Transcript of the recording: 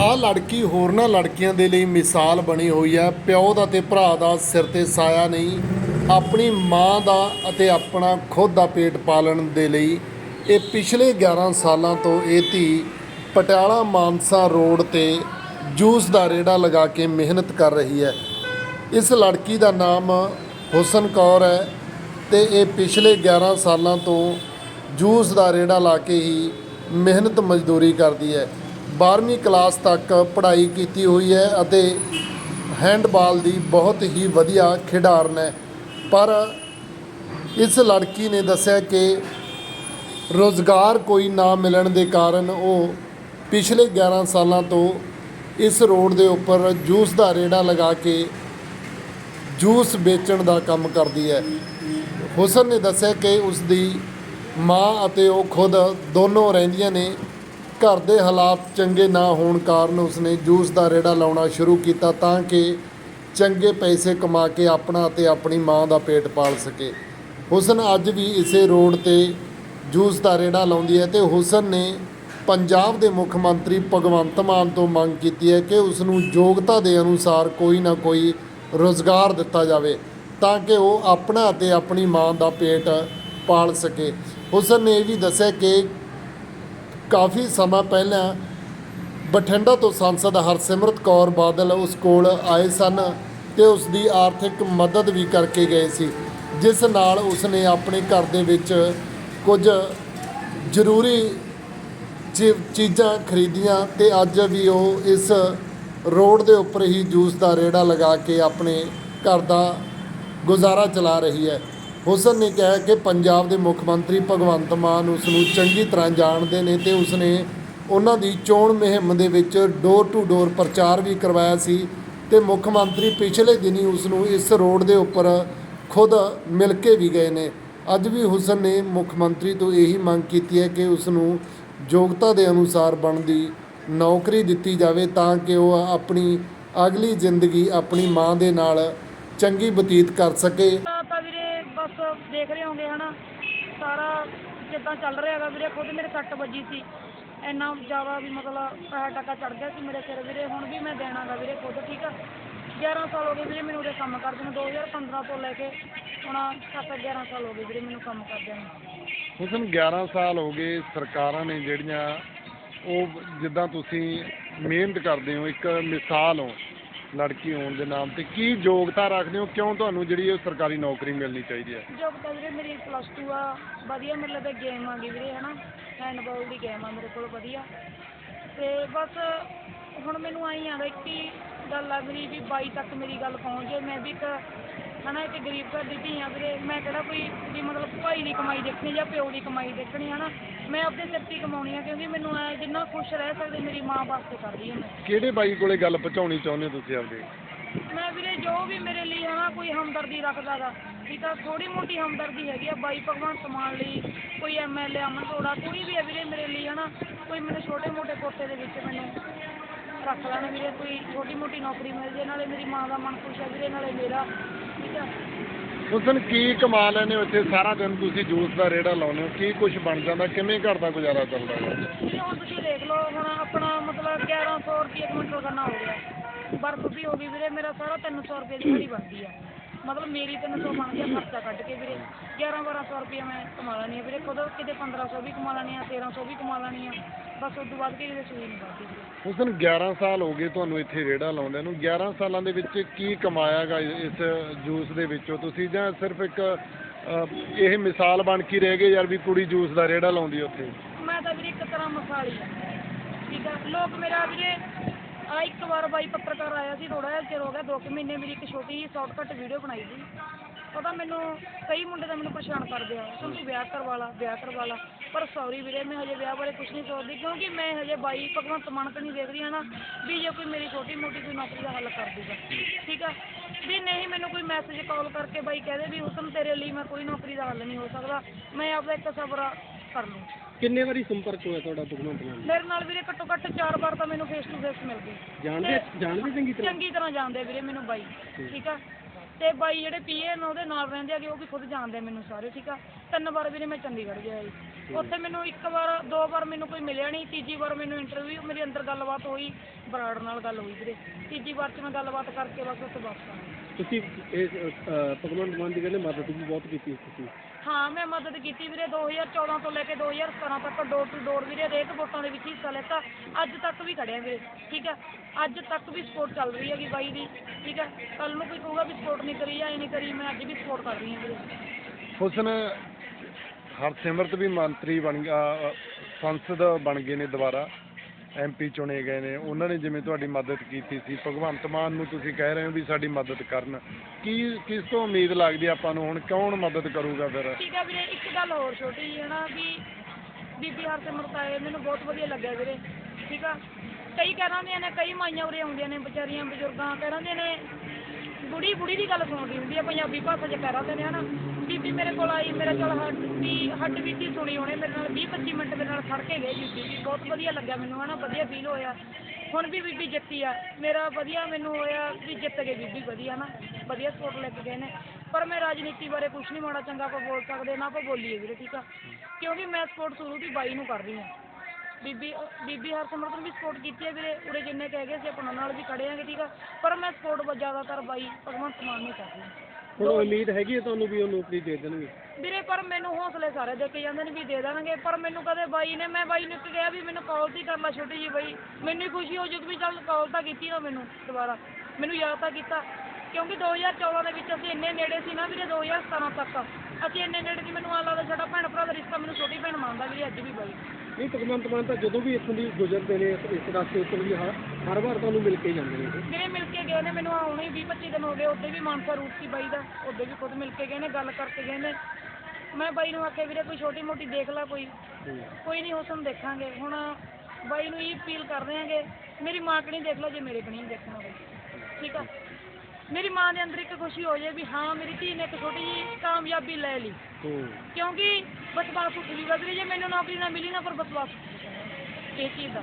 ਆ ਲੜਕੀ ਹੋਰਨਾਂ ਲੜਕੀਆਂ ਦੇ ਲਈ ਮਿਸਾਲ ਬਣੀ ਹੋਈ ਹੈ। ਪਿਓ ਦਾ ਤੇ ਭਰਾ ਦਾ ਸਿਰ ਤੇ ਸਾਇਆ ਨਹੀਂ। ਆਪਣੀ ਮਾਂ ਦਾ ਅਤੇ ਆਪਣਾ ਖੁਦ ਦਾ ਪੇਟ ਪਾਲਣ ਦੇ ਲਈ ਇਹ ਪਿਛਲੇ 11 ਸਾਲਾਂ ਤੋਂ ਇਹ ਧੀ ਪਟਿਆਲਾ ਮਾਨਸਾ ਰੋਡ ਤੇ ਜੂਸ ਦਾ ਰੇੜਾ ਲਗਾ ਕੇ ਮਿਹਨਤ ਕਰ ਰਹੀ ਹੈ। ਇਸ ਲੜਕੀ ਦਾ ਨਾਮ ਹੁਸਨ ਕੌਰ ਹੈ ਤੇ ਇਹ ਪਿਛਲੇ 11 ਸਾਲਾਂ ਤੋਂ ਜੂਸ ਦਾ ਰੇੜਾ ਲਾ ਕੇ ਹੀ ਮਿਹਨਤ ਮਜ਼ਦੂਰੀ ਕਰਦੀ ਹੈ। 12ਵੀਂ ਕਲਾਸ ਤੱਕ ਪੜ੍ਹਾਈ ਕੀਤੀ ਹੋਈ ਹੈ ਅਤੇ ਹੈਂਡਬਾਲ ਦੀ ਬਹੁਤ ਹੀ ਵਧੀਆ ਖਿਡਾਰਨ ਹੈ। ਪਰ ਇਸ ਲੜਕੀ ਨੇ ਦੱਸਿਆ ਕਿ ਰੋਜ਼ਗਾਰ ਕੋਈ ਨਾ ਮਿਲਣ ਦੇ ਕਾਰਨ ਉਹ ਪਿਛਲੇ 11 ਸਾਲਾਂ ਤੋਂ ਇਸ ਰੋਡ ਦੇ ਉੱਪਰ ਜੂਸ ਦਾ ਰੇੜਾ ਲਗਾ ਕੇ ਜੂਸ ਵੇਚਣ ਦਾ ਕੰਮ ਕਰਦੀ ਹੈ। ਹੁਸਨ ਨੇ ਦੱਸਿਆ ਕਿ ਉਸ ਦੀ ਮਾਂ ਅਤੇ ਉਹ ਖੁਦ ਦੋਨੋਂ ਰਹਿੰਦੀਆਂ ਨੇ। ਘਰ ਦੇ ਹਾਲਾਤ ਚੰਗੇ ਨਾ ਹੋਣ ਕਾਰਨ ਉਸਨੇ ਜੂਸ ਦਾ ਰੇੜਾ ਲਾਉਣਾ ਸ਼ੁਰੂ ਕੀਤਾ ਤਾਂ ਕਿ ਚੰਗੇ ਪੈਸੇ ਕਮਾ ਕੇ ਆਪਣਾ ਅਤੇ ਆਪਣੀ ਮਾਂ ਦਾ ਪੇਟ ਪਾਲ ਸਕੇ। ਹੁਸਨ ਅੱਜ ਵੀ ਇਸੇ ਰੋਡ ਤੇ ਜੂਸ ਦਾ ਰੇੜਾ ਲਾਉਂਦੀ ਹੈ ਤੇ ਹੁਸਨ ਨੇ ਪੰਜਾਬ ਦੇ ਮੁੱਖ ਮੰਤਰੀ ਭਗਵੰਤ ਮਾਨ ਤੋਂ ਮੰਗ ਕੀਤੀ ਹੈ ਕਿ ਉਸ ਨੂੰ ਯੋਗਤਾ ਦੇ ਅਨੁਸਾਰ ਕੋਈ ਨਾ ਕੋਈ ਰੋਜ਼ਗਾਰ ਦਿੱਤਾ ਜਾਵੇ ਤਾਂ ਕਿ ਉਹ ਆਪਣਾ ਅਤੇ ਆਪਣੀ ਮਾਂ ਦਾ ਪੇਟ ਪਾਲ ਸਕੇ। ਹੁਸਨ ਨੇ ਇਹ ਵੀ ਦੱਸਿਆ ਕਿ ਕਾਫੀ ਸਮਾਂ ਪਹਿਲਾਂ ਬਠਿੰਡਾ ਤੋਂ ਸੰਸਦ ਹਰਸਿਮਰਤ ਕੌਰ ਬਾਦਲ ਉਸ ਕੋਲ ਆਏ ਸਨ ਤੇ ਉਸ ਦੀ ਆਰਥਿਕ ਮਦਦ ਵੀ ਕਰਕੇ ਗਏ ਸੀ, ਜਿਸ ਨਾਲ ਉਸਨੇ ਆਪਣੇ ਘਰ ਦੇ ਵਿੱਚ ਕੁਝ ਜ਼ਰੂਰੀ ਚੀ- ਚੀਜ਼ਾਂ ਖਰੀਦੀਆਂ ਤੇ ਅੱਜ ਵੀ ਉਹ ਇਸ ਰੋਡ ਦੇ ਉੱਪਰ ਹੀ ਜੂਸ ਦਾ ਰੇੜਾ ਲਗਾ ਕੇ ਆਪਣੇ ਘਰ ਦਾ ਗੁਜ਼ਾਰਾ ਚਲਾ ਰਹੀ ਹੈ। ਹੁਸਨ ਨੇ ਕਿਹਾ ਕਿ ਪੰਜਾਬ ਦੇ ਮੁੱਖ ਮੰਤਰੀ ਭਗਵੰਤ ਮਾਨ ਉਸ ਨੂੰ ਚੰਗੀ ਤਰ੍ਹਾਂ ਜਾਣਦੇ ਨੇ ਤੇ ਉਸਨੇ ਉਹਨਾਂ ਦੀ ਚੋਣ ਮੁਹਿੰਮ ਦੇ ਵਿੱਚ ਡੋਰ ਟੂ ਡੋਰ ਪ੍ਰਚਾਰ ਵੀ ਕਰਵਾਇਆ ਸੀ ਤੇ ਮੁੱਖ ਮੰਤਰੀ ਪਿਛਲੇ ਦਿਨੀ ਉਸ ਨੂੰ ਇਸ ਰੋਡ ਦੇ ਉੱਪਰ ਖੁਦ ਮਿਲ ਕੇ ਵੀ ਗਏ ਨੇ। ਅੱਜ ਵੀ ਹੁਸਨ ਨੇ ਮੁੱਖ ਮੰਤਰੀ ਤੋਂ ਇਹੀ ਮੰਗ ਕੀਤੀ ਹੈ ਕਿ ਉਸ ਨੂੰ ਯੋਗਤਾ ਦੇ ਅਨੁਸਾਰ ਬਣਦੀ ਨੌਕਰੀ ਦਿੱਤੀ ਜਾਵੇ ਤਾਂ ਕਿ ਉਹ ਆਪਣੀ ਅਗਲੀ ਜ਼ਿੰਦਗੀ ਆਪਣੀ ਮਾਂ ਦੇ ਨਾਲ ਚੰਗੀ ਬਤੀਤ ਕਰ ਸਕੇ। ਦੇਖ ਰਹੇ ਹੋਗੇ ਹਨਾ, ਸਾਰਾ ਜਿੱਦਾਂ ਚੱਲ ਰਿਹਾ ਹੈਗਾ ਵੀਰੇ, ਖੁਦ ਮੇਰੇ ਸੱਟ ਵੱਜੀ ਸੀ। ਇੰਨਾ ਜ਼ਿਆਦਾ ਵੀ ਮਤਲਬ ਪੈਸਾ ਟਕਾ ਚੜ ਗਿਆ ਸੀ ਮੇਰੇ ਸਿਰ ਵੀਰੇ, ਹੁਣ ਵੀ ਮੈਂ ਦੇਣਾਗਾ ਵੀਰੇ ਖੁਦ, ਠੀਕ ਆ? 11 ਸਾਲ ਹੋ ਗਏ ਵੀਰੇ ਮੈਨੂੰ ਉਹਦੇ ਕੰਮ ਕਰਦੇ ਨੂੰ 2015 ਤੋਂ ਲੈ ਕੇ ਹੁਣ 7 11 ਸਾਲ ਹੋ ਗਏ ਵੀਰੇ ਮੈਨੂੰ ਕੰਮ ਕਰਦੇ ਨੂੰ। ਹੁਸਨ 11 ਸਾਲ ਹੋ ਗਏ ਸਰਕਾਰਾਂ ਨੇ ਜਿਹੜੀਆਂ, ਉਹ ਜਿੱਦਾਂ ਤੁਸੀਂ ਮਿਹਨਤ ਕਰਦੇ ਹੋ, ਇੱਕ ਮਿਸਾਲ ਹੋ। ਲੜਕੀ ਹੋਣ ਦੇ ਨਾਮ ਤੇ ਕੀ ਯੋਗਤਾ ਰੱਖਦੇ ਹੋ? ਕਿਉਂ ਤੁਹਾਨੂੰ ਜਿਹੜੀ ਇਹ ਸਰਕਾਰੀ ਨੌਕਰੀ ਮਿਲਣੀ ਚਾਹੀਦੀ ਹੈ? ਯੋਗਤਾ ਵੀਰੇ, ਮੇਰੀ ਪਲੱਸ 2 ਆ। ਵਧੀਆ ਮਤਲਬ ਤੇ ਗੇਮ ਆ ਗਈ ਵੀਰੇ, ਹਨਾ? ਹੈਂਡਬਾਲ ਦੀ ਗੇਮ ਆ ਮੇਰੇ ਕੋਲ, ਵਧੀਆ। ਤੇ ਬਸ ਹੁਣ ਮੈਨੂੰ ਆਈ ਆ ਇੱਕ ਹੀ ਗੱਲ ਆ ਮੇਰੀ ਵੀ 22 ਤੱਕ ਮੇਰੀ ਗੱਲ ਪਹੁੰਚ ਜਾਏ। ਮੈਂ ਵੀ ਇੱਕ ਹਨਾ ਇੱਕ ਗਰੀਬ ਘਰ ਦੀ ਧੀ ਆ ਵੀਰੇ ਮੈਂ ਕਿਹੜਾ ਕੋਈ ਵੀ ਮਤਲਬ ਭਾਈ ਦੀ ਕਮਾਈ ਦੇਖਣੀ ਜਾਂ ਪਿਓ ਦੀ ਕਮਾਈ ਦੇਖਣੀ ਹਨਾ। ਮੈਂ ਆਪਣੇ ਸਿਰ ਤੇ ਹੀ ਕਮਾਉਣੀ ਆ ਕਿਉਂਕਿ ਮੈਨੂੰ ਐ ਜਿੰਨਾ ਖੁਸ਼ ਰਹਿ ਸਕਦੇ ਮੇਰੀ ਮਾਂ ਵਾਸਤੇ ਕਰਦੀ ਹਾਂ ਮੈਂ। ਕਿਹੜੇ ਬਾਈ ਕੋਲੇ ਗੱਲ ਪਹੁੰਚਾਉਣੀ ਚਾਹੁੰਦੇ ਹੋ ਤੁਸੀਂ ਆਪਦੇ? ਮੈਂ ਵੀਰੇ ਜੋ ਵੀ ਮੇਰੇ ਲਈ ਹਨਾ ਕੋਈ ਹਮਦਰਦੀ ਰੱਖਦਾ ਗਾ। ਠੀਕ ਆ ਥੋੜੀ ਮੋਟੀ ਹਮਦਰਦੀ ਹੈਗੀ ਆ ਬਾਈ ਭਗਵੰਤ ਮਾਨ ਲਈ ਕੋਈ ਐਮਐਲਏ ਅਮਨ ਅਰੋੜਾ ਕੋਈ ਵੀ ਹੈ ਵੀਰੇ ਮੇਰੇ ਲਈ ਹਨਾ ਕੋਈ ਮੈਨੂੰ ਛੋਟੇ ਮੋਟੇ ਕੋਟੇ ਦੇ ਵਿੱਚ ਮੈਨੂੰ ਰੱਖ ਲੈਣ ਵੀਰੇ ਕੋਈ ਛੋਟੀ ਮੋਟੀ ਨੌਕਰੀ ਮਿਲ ਜੇ ਨਾਲੇ ਮੇਰੀ ਮਾਂ ਦਾ ਮਨ ਖੁਸ਼ ਹੈ ਵੀਰੇ ਨਾਲੇ ਮੇਰਾ ਠੀਕ ਕੀ ਕਮਾ ਲੈਨੇ ਹੋ ਸਾਰਾ ਦਿਨ ਤੁਸੀਂ ਜੂਸ ਦਾ ਰੇੜਾ ਲਾਉਂਦੇ ਹੋ। ਕੀ ਕੁਝ ਬਣ ਜਾਂਦਾ? ਕਿਵੇਂ ਘਰ ਦਾ ਗੁਜ਼ਾਰਾ ਚੱਲਦਾ ਹੈ? ਵੀਰੇ ਹੁਣ ਤੁਸੀਂ ਦੇਖ ਲਓ, ਹੁਣ ਆਪਣਾ ਮਤਲਬ 1100 ਰੁਪਏ ਕੁਇੰਟਲ ਕਰਨਾ ਹੋ ਗਿਆ। ਬਰਫ਼ ਵੀ ਹੋ ਗਈ ਵੀਰੇ, ਮੇਰਾ ਸਾਰਾ 300 ਰੁਪਏ ਦੀ ਦਿਹਾੜੀ ਬਣਦੀ ਆ। ਮਤਲਬ ਮੇਰੀ 300 ਬਣ ਗਿਆ ਖਰਚਾ ਕੱਢ ਕੇ ਵੀਰੇ 11 1200 ਰੁਪਏ ਮੈਂ ਕਮਾ ਲੈਣੀ ਆ ਵੀਰੇ ਖੁਦ ਕਿਤੇ 1500 ਵੀ ਕਮਾ ਲੈਣੀ ਆ 1300 ਵੀ ਕਮਾ ਲੈਣੀ ਆ ਬਸ ਉਸ ਤੋਂ ਬਾਅਦ ਕਿ ਇਹਦੇ ਸੂਈ ਨਹੀਂ ਕਰਦੀ ਵੀਰੇ। ਹੁਸਨ 11 ਸਾਲ ਹੋ ਗਏ ਤੁਹਾਨੂੰ ਇੱਥੇ ਰੇੜਾ ਲਾਉਂਦੇ ਨੂੰ। 11 ਸਾਲਾਂ ਦੇ ਵਿੱਚ ਕੀ ਕਮਾਇਆਗਾ ਇਸ ਜੂਸ ਦੇ ਵਿੱਚੋਂ? ਤੁਸੀਂ ਜਾਂ ਸਿਰਫ ਇੱਕ ਇਹ ਮਿਸਾਲ ਬਣ ਕੇ ਰਹਿ ਗਏ ਯਾਰ ਵੀ ਕੁੜੀ ਜੂਸ ਦਾ ਰੇੜਾ ਲਾਉਂਦੀ ਉੱਥੇ? ਮੈਂ ਤਾਂ ਵੀਰੇ ਇੱਕ ਤਰ੍ਹਾਂ ਮਸਾਲੀ ਆ। ਠੀਕ ਆ? ਲੋਕ ਮੇਰਾ ਵੀਰੇ ਆ ਇੱਕ ਵਾਰ ਬਾਈ ਪੱਤਰਕਾਰ ਆਇਆ ਸੀ ਥੋੜਾ ਜਿਹਾ ਚਿਰ ਹੋ ਗਿਆ, ਦੋ ਕੁ ਮਹੀਨੇ ਮੇਰੀ ਇੱਕ ਛੋਟੀ ਜਿਹੀ ਸ਼ਾਰਟਕਟ ਵੀਡੀਓ ਬਣਾਈ ਸੀ। ਪਤਾ ਮੈਨੂੰ ਕਈ ਮੁੰਡੇ ਤਾਂ ਮੈਨੂੰ ਪਰੇਸ਼ਾਨ ਕਰਦੇ ਆ। ਤੂੰ ਤੂੰ ਵਿਆਹ ਕਰਵਾ ਲਾ ਵਿਆਹ ਕਰਵਾ ਲਾ ਪਰ ਸੌਰੀ ਵੀਰੇ, ਮੈਂ ਹਜੇ ਵਿਆਹ ਬਾਰੇ ਕੁਝ ਨਹੀਂ ਸੋਚਦੀ, ਕਿਉਂਕਿ ਮੈਂ ਹਜੇ ਬਾਈ ਭਗਵੰਤ ਮਾਨ ਤੇ ਨਹੀਂ ਦੇਖਦੀ ਰਹੀ ਹਾਂ ਨਾ ਵੀ ਜੇ ਕੋਈ ਮੇਰੀ ਛੋਟੀ ਮੋਟੀ ਕੋਈ ਨੌਕਰੀ ਦਾ ਹੱਲ ਕਰ ਦੂਗਾ ਠੀਕ ਆ? ਵੀ ਨਹੀਂ ਮੈਨੂੰ ਕੋਈ ਮੈਸੇਜ ਕਾਲ ਕਰਕੇ ਬਾਈ ਕਹਦੇ ਵੀ ਹੁਸਨ, ਤੇਰੇ ਲਈ ਮੈਂ ਕੋਈ ਨੌਕਰੀ ਦਾ ਹੱਲ ਨਹੀਂ ਹੋ ਸਕਦਾ। ਮੈਂ ਆਪਦਾ ਇੱਕ ਸਬਰ ਕਰ ਲੂੰ ਕਿੰਨੇ ਵਾਰੀ ਸੰਪਰਕ ਹੋਇਆ ਤੁਹਾਡਾ ਭਗਵੰਤ ਮਾਨ ਮੇਰੇ ਨਾਲ ਵੀਰੇ ਘੱਟੋ ਘੱਟ ਚਾਰ ਵਾਰ ਤਾਂ ਮੈਨੂੰ ਫੇਸ ਟੂ ਫੇਸ ਮਿਲ ਗਈ। ਜਾਣਦੇ ਜਾਣਦੇ ਚੰਗੀ ਤਰ੍ਹਾਂ? ਚੰਗੀ ਤਰ੍ਹਾਂ ਜਾਣਦੇ ਵੀਰੇ ਮੈਨੂੰ ਬਾਈ ਠੀਕ। ਆ? ਤੇ ਬਾਈ ਜਿਹੜੇ ਪੀਏ ਨੇ ਉਹਦੇ ਨਾਲ ਰਹਿੰਦੇ ਆਗੇ ਉਹ ਵੀ ਖੁਦ ਜਾਣਦੇ ਆ ਮੈਨੂੰ ਸਾਰੇ ਠੀਕ ਆ? ਤਿੰਨ ਵਾਰ ਵੀਰੇ ਮੈਂ ਚੰਡੀਗੜ੍ਹ ਗਿਆ ਜੀ। ਉੱਥੇ ਮੈਨੂੰ ਇੱਕ ਵਾਰ ਦੋ ਵਾਰ ਮੈਨੂੰ ਕੋਈ ਮਿਲਿਆ ਨਹੀਂ ਤੀਜੀ ਵਾਰ ਮੈਨੂੰ ਇੰਟਰਵਿਊ ਮੇਰੀ ਅੰਦਰ ਗੱਲਬਾਤ ਹੋਈ। ਬਰਾੜ ਨਾਲ ਗੱਲ ਹੋਈ ਵੀਰੇ। ਤੀਜੀ ਵਾਰ ਚ ਮੈਂ ਗੱਲਬਾਤ ਕਰਕੇ ਬਸ ਉੱਥੇ ਵਾਪਸ ਆ ਗਈ ਤੁਸੀਂ ਇਹ ਭਗਵੰਤ ਮਾਨ ਦੀ ਕਹਿੰਦੇ ਮਦਦ ਵੀ ਬਹੁਤ ਕੀਤੀ ਤੁਸੀਂ। ਹਾਂ ਮੈਂ ਮਦਦ ਕੀਤੀ ਵੀਰੇ 2014 ਤੋਂ ਲੈ ਕੇ 2017 ਤੱਕ ਡੋਰ ਟੂ ਡੋਰ ਵੀਰੇ ਹਰੇਕ ਵੋਟਾਂ ਦੇ ਵਿੱਚ ਹਿੱਸਾ ਲਿੱਤਾ। ਅੱਜ ਤੱਕ ਵੀ ਖੜਿਆ ਵੀਰੇ ਠੀਕ ਹੈ? ਅੱਜ ਤੱਕ ਵੀ ਸਪੋਰਟ ਚੱਲ ਰਹੀ ਹੈਗੀ ਬਾਈ ਦੀ ਠੀਕ ਹੈ? ਕੱਲ ਨੂੰ ਕੋਈ ਕਹੂਗਾ ਵੀ ਸਪੋਰਟ ਨਹੀਂ ਕਰੀ ਜਾਂ ਇਹ ਨਹੀਂ ਕਰੀ ਮੈਂ ਅੱਜ ਵੀ ਸਪੋਰਟ ਕਰ ਰਹੀ ਹਾਂ ਵੀਰੇ। ਹੁਸਨ ਹਰਸਿਮਰਤ ਵੀ ਮੰਤਰੀ ਬਣ ਗਿਆ ਅ, ਸੰਸਦ ਬਣ ਗਏ ਨੇ ਦੁਬਾਰਾ। ਐਮਪੀ ਚੁਣੇ ਗਏ ਨੇ, ਉਹਨਾਂ ਨੇ ਜਿਵੇਂ ਤੁਹਾਡੀ ਮਦਦ ਕੀਤੀ ਸੀ, ਭਗਵੰਤ ਮਾਨ ਨੂੰ ਤੁਸੀਂ ਕਹਿ ਰਹੇ ਹੋ ਵੀ ਸਾਡੀ ਮਦਦ ਕਰਨ। ਕੀ, ਕਿਸ ਤੋਂ ਉਮੀਦ ਲੱਗਦੀ ਆਪਾਂ ਨੂੰ ਹੁਣ, ਕੌਣ ਮਦਦ ਕਰੂਗਾ ਫਿਰ? ਠੀਕ ਹੈ ਵੀਰੇ, ਇੱਕ ਗੱਲ ਹੋਰ ਛੋਟੀ ਜਿਹੀ ਨਾ ਵੀ ਬੀਬੀ ਹਰਸਿਮਰਤ ਆਏ, ਮੈਨੂੰ ਬਹੁਤ ਵਧੀਆ ਲੱਗਿਆ ਵੀਰੇ, ਠੀਕ ਆ? ਕਈ ਕਹਿੰਦੀਆਂ ਨੇ, ਕਈ ਮਾਈਆਂ ਉਰੇ ਆਉਂਦੀਆਂ ਨੇ, ਵਿਚਾਰੀਆਂ, ਬਜ਼ੁਰਗਾਂ ਕਹਿੰਦੀਆਂ ਨੇ, ਬੁੜੀ ਬੁੜੀ ਦੀ ਗੱਲ ਸੁਣਦੀ ਹੁੰਦੀ ਆ, ਪੰਜਾਬੀ ਭਾਸ਼ਾ 'ਚ ਕਹਿ ਰਹੇ ਨੇ, ਹਨਾ? ਬੀਬੀ ਮੇਰੇ ਕੋਲ ਆਈ, ਮੇਰਾ ਚਲ ਹੱਡ ਵੀ, ਹੱਡ ਬੀਤੀ ਸੁਣੀ ਉਹਨੇ ਮੇਰੇ ਨਾਲ 20 25 ਮਿੰਟ ਮੇਰੇ ਨਾਲ ਖੜ ਕੇ ਗਏ ਬੀਬੀ ਜੀ ਬਹੁਤ ਵਧੀਆ ਲੱਗਿਆ ਮੈਨੂੰ, ਹਨਾ, ਵਧੀਆ ਫੀਲ ਹੋਇਆ। ਹੁਣ ਵੀ ਬੀਬੀ ਜਿੱਤੀ ਆ। ਮੇਰਾ ਵਧੀਆ ਮੈਨੂੰ ਹੋਇਆ ਵੀ ਜਿੱਤ ਗਏ ਬੀਬੀ ਵਧੀਆ ਨਾ ਵਧੀਆ ਸਪੋਰਟ ਲੈ ਕੇ ਗਏ ਨੇ। ਪਰ ਮੈਂ ਰਾਜਨੀਤੀ ਬਾਰੇ ਕੁਝ ਨਹੀਂ ਮਾੜਾ ਚੰਗਾ ਆਪਾਂ ਬੋਲ ਸਕਦੇ, ਨਾ ਆਪਾਂ ਬੋਲੀਏ ਵੀਰੇ, ਠੀਕ ਆ? ਕਿਉਂਕਿ ਮੈਂ ਸਪੋਰਟ ਸ਼ੁਰੂ ਦੀ ਬਾਈ ਨੂੰ ਕਰ ਰਹੀ ਹਾਂ। ਬੀਬੀ ਬੀਬੀ ਹਰਸਿਮਰਤ ਨੂੰ ਵੀ ਸਪੋਰਟ ਕੀਤੀ ਹੈ ਵੀਰੇ, ਉਰੇ ਜਿੰਨੇ ਕਹਿ ਗਏ ਸੀ, ਆਪਾਂ ਉਹਨਾਂ ਨਾਲ ਵੀ ਖੜੇ ਆਂਗੇ ਠੀਕ ਆ? ਪਰ ਮੈਂ ਸਪੋਰਟ ਜ਼ਿਆਦਾਤਰ ਬਾਈ ਭਗਵੰਤ ਮਾਨ ਨੂੰ ਕਰ ਰਹੀ ਹਾਂ। ਹੁਣ ਉਮੀਦ ਹੈਗੀ ਹੈ ਤੁਹਾਨੂੰ ਵੀ ਉਹ ਨੌਕਰੀ ਦੇ ਦੇਣਗੇ? ਵੀਰੇ, ਪਰ ਮੈਨੂੰ ਹੌਸਲੇ ਸਾਰੇ ਦੇ ਕੇ ਜਾਂਦੇ ਨੇ ਵੀ ਦੇ ਦੇਣਗੇ। ਪਰ ਮੈਨੂੰ ਕਦੇ ਬਾਈ ਨੇ, ਮੈਂ ਬਾਈ ਨੂੰ ਇੱਕ ਕਿਹਾ ਵੀ ਮੈਨੂੰ ਕਾਲ ਤੇ ਕਰ ਲੈ ਛੋਟੀ ਜੀ ਬਾਈ। ਮੈਨੂੰ ਹੀ ਖੁਸ਼ੀ ਹੋ ਜੂ ਵੀ ਚੱਲ ਕਾਲ ਤਾਂ ਕੀਤੀ ਨਾ ਮੈਨੂੰ ਦੁਬਾਰਾ। ਮੈਨੂੰ ਯਾਦ ਤਾਂ ਕੀਤਾ। ਕਿਉਂਕਿ 2014 ਦੇ ਵਿੱਚ ਅਸੀਂ ਇੰਨੇ ਨੇੜੇ ਸੀ ਨਾ ਵੀਰੇ 2017 ਤੱਕ। ਅਸੀਂ ਇੰਨੇ ਨੇੜੇ ਸੀ, ਮੈਨੂੰ ਆ ਲੱਗਦਾ ਸਾਡਾ ਭੈਣ ਭਰਾ ਦਾ ਰਿਸ਼ਤਾ ਮੈਨੂੰ ਛੋਟੀ ਭੈਣ ਮੰਨਦਾ ਵੀਰੇ ਅੱਜ ਵੀ ਬਾਈ। ਨਹੀਂ ਭਗਵੰਤ ਮਾਨ ਤਾਂ ਜਦੋਂ ਵੀ ਇੱਥੋਂ ਦੀ ਗੁਜ਼ਰਦੇ ਨੇ ਇਸ ਇਸ ਰਸਤੇ ਉੱਤੇ ਵੀ ਹਰ ਹਰ ਵਾਰ ਤੁਹਾਨੂੰ ਮਿਲ ਕੇ ਹੀ ਜਾਂਦੇ ਨੇ ਇਹ। ਮੇਰੇ ਮਿਲ ਕੇ ਗਏ ਨੇ ਮੈਨੂੰ ਆਉਣੇ 20 25 ਦਿਨ ਹੋ ਗਏ ਉੱਦੇ ਵੀ ਮਾਨਸਾ ਰੂਟ ਸੀ ਬਾਈ ਦਾ ਉੱਦੇ ਵੀ ਖੁਦ ਮਿਲ ਕੇ ਗਏ ਨੇ ਗੱਲ ਕਰਕੇ ਗਏ ਨੇ। ਮੈਂ ਬਾਈ ਨੂੰ ਆਖਿਆ ਵੀਰੇ ਕੋਈ ਛੋਟੀ ਮੋਟੀ ਦੇਖ ਲੈ ਕੋਈ। ਕੋਈ ਨਹੀਂ ਹੁਸਨ ਦੇਖਾਂਗੇ। ਹੁਣ ਬਾਈ ਨੂੰ ਇਹ ਅਪੀਲ ਕਰ ਰਹੇ ਹਾਂਗੇ ਮੇਰੀ ਮਾਂ ਕਣੀ ਦੇਖ ਲਓ ਜੇ ਮੇਰੇ ਕਣੀ ਦੇਖਣਾ ਬਾਈ। ਠੀਕ ਆ? ਮੇਰੀ ਮਾਂ ਦੇ ਅੰਦਰ ਇੱਕ ਖੁਸ਼ੀ ਹੋ ਜਾਏ ਵੀ ਹਾਂ ਮੇਰੀ ਧੀ ਨੇ ਇੱਕ ਛੋਟੀ ਜਿਹੀ ਕਾਮਯਾਬੀ ਲੈ ਲਈ। ਕਿਉਂਕਿ ਵਿਸ਼ਵਾਸ ਉੱਠ ਜੂਗਾ ਵੀਰੇ ਜੇ ਮੈਨੂੰ ਨੌਕਰੀ ਨਾ ਮਿਲੀ ਨਾ ਪਰ ਉੱਠ ਜੂਗਾ। ਇਹ ਚੀਜ਼ ਦਾ